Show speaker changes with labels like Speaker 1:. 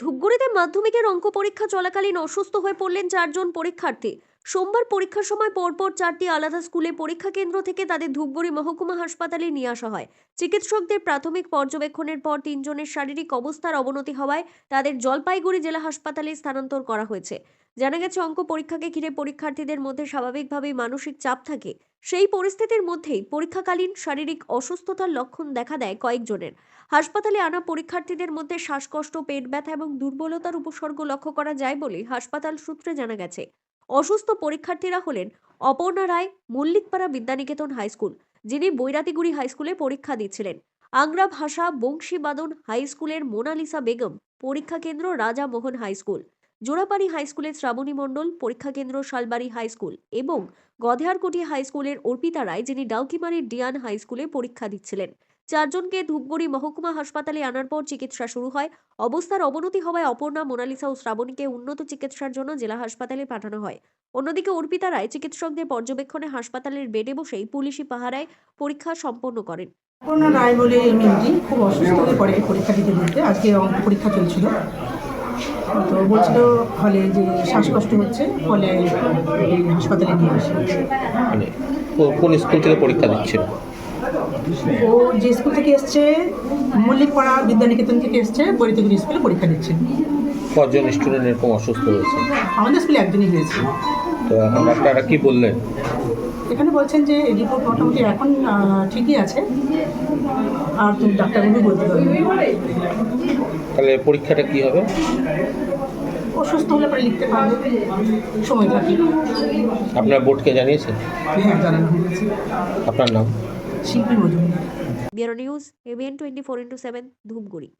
Speaker 1: ধূপগুড়িতে মাধ্যমিকের অঙ্ক পরীক্ষা চলাকালীন অসুস্থ হয়ে পড়লেন চারজন পরীক্ষার্থী। সোমবার পরীক্ষার সময় পরপর চারটি আলাদা স্কুলে পরীক্ষা কেন্দ্র থেকে তাদের ধূপগুড়ি মহকুমা হাসপাতালে নিয়ে আসা হয়। চিকিৎসকদের প্রাথমিক পর্যবেক্ষণের পর তিনজনের শারীরিক অবস্থার অবনতি হওয়ায় তাদের জলপাইগুড়ি জেলা হাসপাতালে স্থানান্তর করা হয়েছে। জানা গেছে, অঙ্ক পরীক্ষাকে ঘিরে পরীক্ষার্থীদের মধ্যে স্বাভাবিকভাবেই মানসিক চাপ থাকে। সেই পরিস্থিতির মধ্যেই পরীক্ষাকালীন শারীরিক অসুস্থতার লক্ষণ দেখা দেয় কয়েকজনের। হাসপাতালে আনা পরীক্ষার্থীদের মধ্যে শ্বাসকষ্ট, পেট ব্যথা এবং দুর্বলতার উপসর্গ লক্ষ্য করা যায় বলে হাসপাতাল সূত্রে জানা গেছে। অসুস্থ পরীক্ষার্থীরা হলেন অপর্ণা রায়, মল্লিকপাড়া বিদ্যানিকেতন হাই স্কুল, যিনি বৈরাতিগুড়ি হাই স্কুলে পরীক্ষা দিচ্ছিলেন। আংরা ভাষা বংশীবাদন হাই স্কুলের মোনালিসা বেগম, পরীক্ষা কেন্দ্র Raja Mohan high school. Jorapari high স্কুলের শ্রাবণী মণ্ডল, পরীক্ষা কেন্দ্র শালবাড়ি হাই স্কুল এবং গধেয়ারকুটি হাই স্কুলের অর্পিতা রায়, যিনি ডাউকিমারির ডিয়ান হাই স্কুলে পরীক্ষা দিচ্ছিলেন। চারজনকে ধূপগুড়ি মহকুমা হাসপাতালে আনার পর চিকিৎসা শুরু হয়। অবস্থার অবনতি হওয়ায় অপর্ণা, মোনালিসা ও শ্রাবণীকে উন্নত চিকিৎসার জন্য জেলা হাসপাতালে পাঠানো হয়। অন্যদিকে অর্পিতা রায় চিকিৎসকদের পর্যবেক্ষণে হাসপাতালের বেডে বসেই পুলিশি পাহারায় পরীক্ষা সম্পন্ন করেন।
Speaker 2: অপর্ণা রায় বলে খুব অসুস্থ হয়ে পড়ে পরীক্ষা দিতে দিতে। আজকে পরীক্ষা চলছিল। তো বলছিল হলে যে শ্বাসকষ্ট হচ্ছে ফলে হাসপাতালে নিয়ে আসে।
Speaker 3: মানে কোন স্কুল থেকে পরীক্ষা দিচ্ছিল?
Speaker 2: ও যে স্কুল থেকে এসছে মল্লিকপাড়া বিদ্যানিকেতন থেকে এসছে বরিতগুড়ি স্কুলে পরীক্ষা দিচ্ছে।
Speaker 3: কজন স্টুডেন্ট এরকম অসুস্থ হয়েছে?
Speaker 2: আমাদের স্কুলে একজনই হয়েছে।
Speaker 3: তো এখন আপনারা কি বললেন?
Speaker 2: এখানে বলছেন যে রিপোর্ট মোটামুটি এখন ঠিকই আছে। আর তুমি ডাক্তারবাবু বলতে পারবে
Speaker 3: তাহলে পরীক্ষাটা কি হবে?
Speaker 2: অসুস্থ হলে পরে লিখতে পারবে। সময় থাকে।
Speaker 3: আপনার বোর্ডকে জানিয়েছেন
Speaker 2: হ্যাঁ জানানো হয়ে গেছে
Speaker 3: আপনার নাম?
Speaker 2: Shilpi Majumdar.
Speaker 1: Bureau news ABN twenty four into seven Dhupguri.